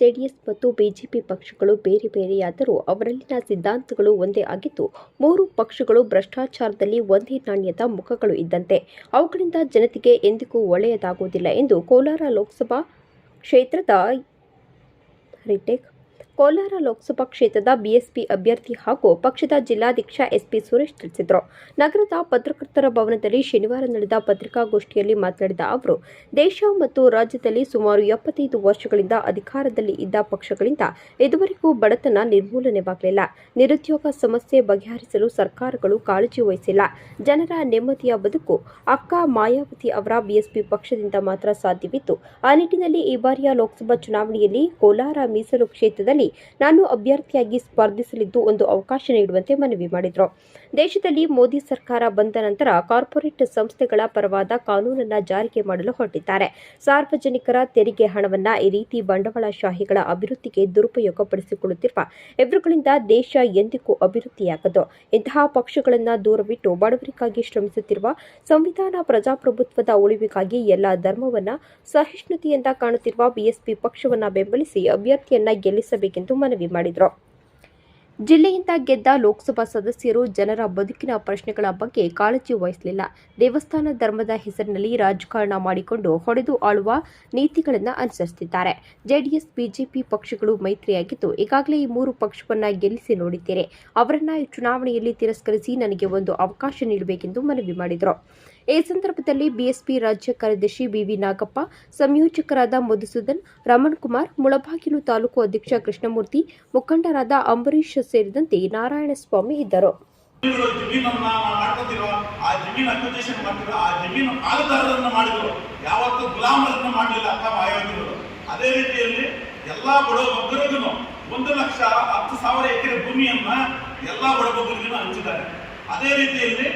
JDS ಮತ್ತು BJP ಪಕ್ಷಗಳು ಬೇರೆ ಬೇರೆಯಾದರೂ ಅವರಲ್ಲಿನ ಸಿದ್ಧಾಂತಗಳು ಒಂದೇ ಆಗಿದ್ದು, ಮೂರು ಪಕ್ಷಗಳು ಭ್ರಷ್ಟಾಚಾರದಲ್ಲಿ ಒಂದೇ ನಾಣ್ಯದ ಮುಖಗಳು ಇದ್ದಂತೆ. ಅವುಗಳಿಂದ ಜನತೆಗೆ ಎಂದಿಗೂ ಒಳ್ಳೆಯದಾಗುವುದಿಲ್ಲ ಎಂದು ಕೋಲಾರ ಲೋಕಸಭಾ ಕ್ಷೇತ್ರದ ರಿಟೇಕ್ ಕೋಲಾರ ಲೋಕಸಭಾ ಕ್ಷೇತ್ರದ ಬಿಎಸ್ಪಿ ಅಭ್ಯರ್ಥಿ ಹಾಗೂ ಪಕ್ಷದ ಜಿಲ್ಲಾಧ್ಯಕ್ಷ ಎಸ್ಪಿ ಸುರೇಶ್ ತಿಳಿಸಿದರು. ನಗರದ ಪತ್ರಕರ್ತರ ಭವನದಲ್ಲಿ ಶನಿವಾರ ನಡೆದ ಪತ್ರಿಕಾಗೋಷ್ಠಿಯಲ್ಲಿ ಮಾತನಾಡಿದ ಅವರು, ದೇಶ ಮತ್ತು ರಾಜ್ಯದಲ್ಲಿ ಸುಮಾರು ಎಪ್ಪತ್ತೈದು ವರ್ಷಗಳಿಂದ ಅಧಿಕಾರದಲ್ಲಿ ಇದ್ದ ಪಕ್ಷಗಳಿಂದ ಇದುವರೆಗೂ ಬಡತನ ನಿರ್ಮೂಲನೆವಾಗಲಿಲ್ಲ. ನಿರುದ್ಯೋಗ ಸಮಸ್ಯೆ ಬಗೆಹರಿಸಲು ಸರ್ಕಾರಗಳು ಕಾಳಜಿ ವಹಿಸಿಲ್ಲ. ಜನರ ನೆಮ್ಮದಿಯ ಬದುಕು, ಅಕ್ಕ ಮಾಯಾವತಿ ಅವರ ಬಿಎಸ್ಪಿ ಪಕ್ಷದಿಂದ ಮಾತ್ರ ಸಾಧ್ಯವಿತ್ತು. ಆ ನಿಟ್ಟಿನಲ್ಲಿ ಈ ಬಾರಿಯ ಲೋಕಸಭಾ ಚುನಾವಣೆಯಲ್ಲಿ ಕೋಲಾರ ಮೀಸಲು ಕ್ಷೇತ್ರದಲ್ಲಿ ನಾನು ಅಭ್ಯರ್ಥಿಯಾಗಿ ಸ್ಪರ್ಧಿಸಲಿದ್ದು ಒಂದು ಅವಕಾಶ ನೀಡುವಂತೆ ಮನವಿ ಮಾಡಿದರು. ದೇಶದಲ್ಲಿ ಮೋದಿ ಸರ್ಕಾರ ಬಂದ ನಂತರ ಕಾರ್ಪೊರೇಟ್ ಸಂಸ್ಥೆಗಳ ಪರವಾದ ಕಾನೂನನ್ನ ಜಾರಿಗೆ ಮಾಡಲು ಹೊರಟಿದ್ದಾರೆ. ಸಾರ್ವಜನಿಕರ ತೆರಿಗೆ ಹಣವನ್ನ ಈ ರೀತಿ ಬಂಡವಾಳಶಾಹಿಗಳ ಅಭಿವೃದ್ಧಿಗೆ ದುರುಪಯೋಗಪಡಿಸಿಕೊಳ್ಳುತ್ತಿರುವ ಇವರುಗಳಿಂದ ದೇಶ ಎಂದಿಗೂ ಅಭಿವೃದ್ಧಿಯಾಗದು. ಇಂತಹ ಪಕ್ಷಗಳನ್ನ ದೂರವಿಟ್ಟು ಬಡವರಿಗಾಗಿ ಶ್ರಮಿಸುತ್ತಿರುವ ಸಂವಿಧಾನ ಪ್ರಜಾಪ್ರಭುತ್ವದ ಉಳಿವಿಗಾಗಿ ಎಲ್ಲ ಧರ್ಮವನ್ನ ಸಹಿಷ್ಣುತೆಯಿಂದ ಕಾಣುತ್ತಿರುವ ಬಿಎಸ್ಪಿ ಪಕ್ಷವನ್ನ ಬೆಂಬಲಿಸಿ ಅಭ್ಯರ್ಥಿಯನ್ನ ಗೆಲ್ಲಿಸಬೇಕೆಂದು ಮನವಿ ಮಾಡಿದರು. ಜಿಲ್ಲೆಯಿಂದ ಗೆದ್ದ ಲೋಕಸಭಾ ಸದಸ್ಯರು ಜನರ ಬದುಕಿನ ಪ್ರಶ್ನೆಗಳ ಬಗ್ಗೆ ಕಾಳಜಿ ವಹಿಸಲಿಲ್ಲ. ದೇವಸ್ಥಾನ ಧರ್ಮದ ಹೆಸರಿನಲ್ಲಿ ರಾಜಕಾರಣ ಮಾಡಿಕೊಂಡು ಹೊಡೆದು ಆಳುವ ನೀತಿಗಳನ್ನು ಅನುಸರಿಸುತ್ತಿದ್ದಾರೆ. ಜೆಡಿಎಸ್, ಬಿಜೆಪಿ ಪಕ್ಷಗಳು ಮೈತ್ರಿಯಾಗಿದ್ದು ಈಗಾಗಲೇ ಈ ಮೂರು ಪಕ್ಷವನ್ನ ಗೆಲ್ಲಿಸಿ ನೋಡಿದ್ದೇನೆ ಅವರನ್ನ ಈ ಚುನಾವಣೆಯಲ್ಲಿ ತಿರಸ್ಕರಿಸಿ ನನಗೆ ಒಂದು ಅವಕಾಶ ನೀಡಬೇಕೆಂದು ಮನವಿ ಮಾಡಿದರು. ಈ ಸಂದರ್ಭದಲ್ಲಿ ಬಿಎಸ್ಪಿ ರಾಜ್ಯ ಕಾರ್ಯದರ್ಶಿ ಬಿವಿ ನಾಗಪ್ಪ, ಸಂಯೋಜಕರಾದ ಮಧುಸೂದನ್, ರಮಣ್ ಕುಮಾರ್, ಮುಳಬಾಗಿಲು ತಾಲೂಕು ಅಧ್ಯಕ್ಷ ಕೃಷ್ಣಮೂರ್ತಿ, ಮುಖಂಡರಾದ ಅಂಬರೀಶ್ ಸೇರಿದಂತೆ ನಾರಾಯಣಸ್ವಾಮಿ ಇದ್ದರು. ಆ ಜಮೀನು ಅಕ್ವಿಜೇಷನ್ ಮಾಡ್ತಿರೋ, ಆ ಜಮೀನು ಪಾಲುದಾರರನ್ನ ಮಾಡಿದ್ರು. ಯಾವತ್ತು ಗುಲಾಮರನ್ನ ಮಾಡಲಿಲ್ಲ ಅಂತ ಮಾಯಾವತಿಗಳು ಅದೇ ರೀತಿಯಲ್ಲಿ ಎಲ್ಲಾ ಬಡ ಒಬ್ಬರಿಗೂ ಒಂದು ಲಕ್ಷ ಹತ್ತು ಸಾವಿರ ಎಕರೆ ಭೂಮಿಯನ್ನ ಎಲ್ಲಾ ಬಡಬಗ್ಗರಿಗೂ ಹಂಚಿದ್ದಾರೆ. ಅದೇ ರೀತಿಯಲ್ಲಿ